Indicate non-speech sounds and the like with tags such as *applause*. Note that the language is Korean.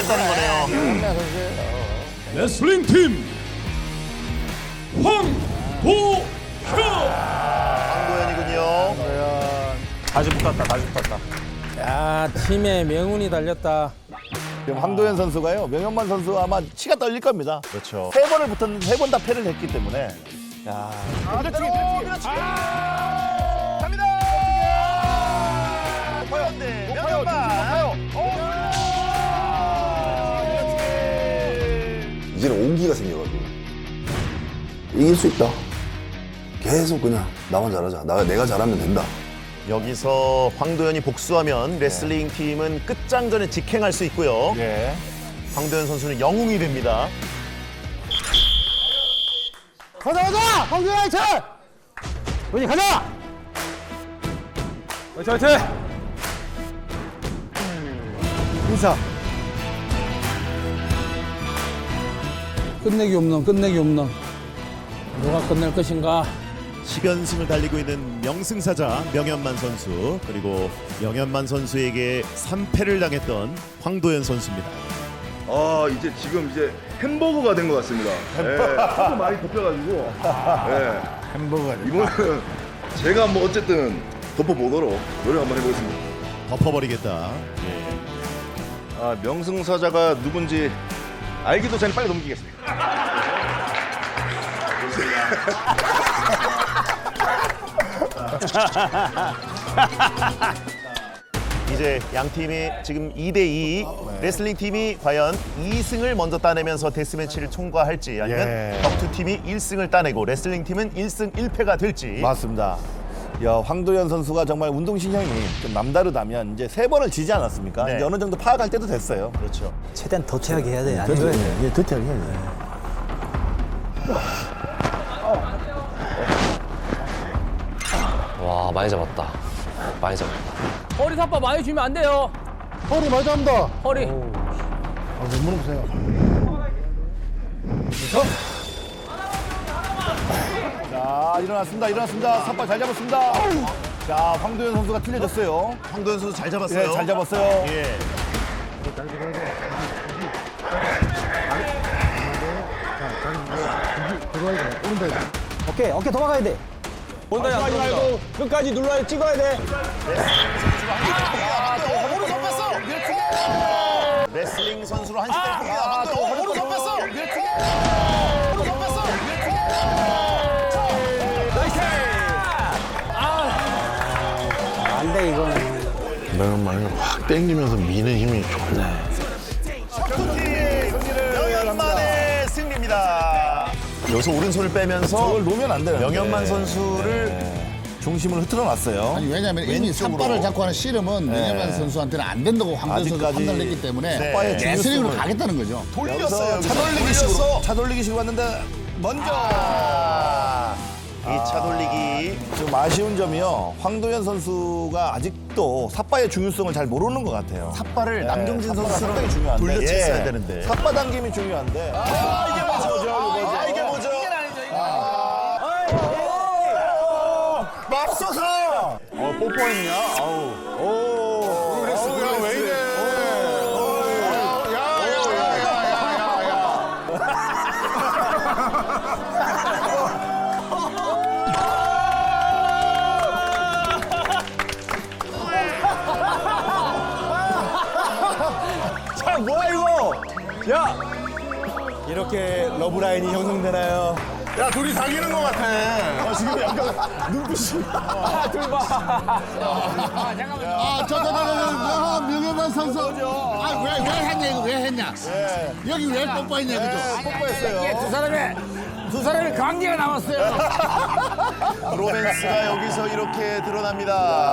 하겠다는 거네요. 레슬링 팀 황도현 황도현이군요. 다시 붙었다, 다시 붙었다. 야 팀의 명운이 달렸다. 지금 황도현 선수가요 명현만 선수 아마 치가 떨릴 겁니다. 그렇죠. 세 번을 붙었는데 세 번 다 패를 했기 때문에 아, 이제는 온기가 생겨가지고 이길 수 있다. 계속 그냥 나만 잘하자. 나 내가 잘하면 된다. 여기서 황도현이 복수하면 레슬링 팀은 끝장전에 직행할 수 있고요. 예. 황도현 선수는 영웅이 됩니다. 가자 가자 황규 화이팅! 우리 가자! 화이팅 화이팅! 인사 끝내기 없는 끝내기 없는 누가 끝낼 것인가 10연승을 달리고 있는 명승사자 명현만 선수 그리고 명현만 선수에게 3패를 당했던 황도현 선수입니다. 아 이제 지금 이제 햄버거가 된 것 같습니다. 예, 하도 많이 덮여가지고 예, 햄버거 이번에는 제가 뭐 어쨌든 덮어보도록 노력 한번 해보겠습니다. 덮어버리겠다. 예. 아 명승사자가 누군지 알기도 전에 빨리 넘기겠습니다. *laughs* 이제 양 팀이 지금 2대2 레슬링 팀이 과연 2승을 먼저 따내면서 데스매치를 총괄할지 아니면 예. 격투 팀이 1승을 따내고 레슬링 팀은 1승 1패가 될지 맞습니다. 야, 황도현 선수가 정말 운동 신경이 좀 남다르다면 이제 세 번을 지지 않았습니까? 네. 이제 어느 정도 파악할 때도 됐어요. 그렇죠. 최대한 더 최하게 해야 돼. 안 그렇죠. 좋아해. 예, 더티하게 해야 돼. 와 많이 잡았다 많이 잡았다 허리 삽바 많이 주면 안 돼요. 허리 많이 잡는다. 허리. 왼무릎 보세요. 자, 일어났습니다. 일어났습니다. 삿발 잘 잡았습니다. 자, 황도현 선수가 틀려졌어요. 황도현 선수 잘 잡았어요. 예, 잘 잡았어요. 예. 오케이 오케이 도망가야 돼. 본다이 안 말고 끝까지 눌러야 찍어야 돼. 레슬링 선수로 한 시대 봅니다. 황도 명현만이 확 땡기면서 미는 힘이 좋네. 명현만의 승리입니다. 여기서 오른손을 빼면서 저걸 놓으면 안 되는데. 명현만 선수를 중심을 흐트러 놨어요. 아니 왜냐면 이미 왼쪽으로. 삿발을 잡고 하는 씨름은 명예만 선수한테는 안 된다고 황도현 선수가 아직까지 판단을 했기 때문에 삿발의 레슬링으로 중요성을- 가겠다는 거죠. 돌렸어요. 차 돌리기식으로 차 돌리기식으로 왔는데 먼저 이 차돌리기 좀 아쉬운 점이요. 황도현 선수가 아직도 삿바의 중요성을 잘 모르는 것 같아요. 삿발을 네, 남경진 삿바가 선수처럼 상당히 중요한데. 돌려쳤어야 예. 되는데. 삿바 당김이 중요한데. 아, 이게 뭐죠? 아, 이게 뭐죠? 맙소사! 어, 뽀뽀했냐? 아우. 오. 이거? 야 이렇게 러브라인이 형성되나요? 야 둘이 사귀는 것 같아. 아, 지금 약간 눈빛이. 아, 저, 저, 저, 저, 저, 명예만 선수. 아, 왜, 왜 했냐, 이거 왜 했냐? 여기 왜 뽀뽀했냐, 그죠? 뽀뽀했어요. 두 사람의 두 사람의 관계가 남았어요. *laughs* 로맨스가 여기서 이렇게 드러납니다.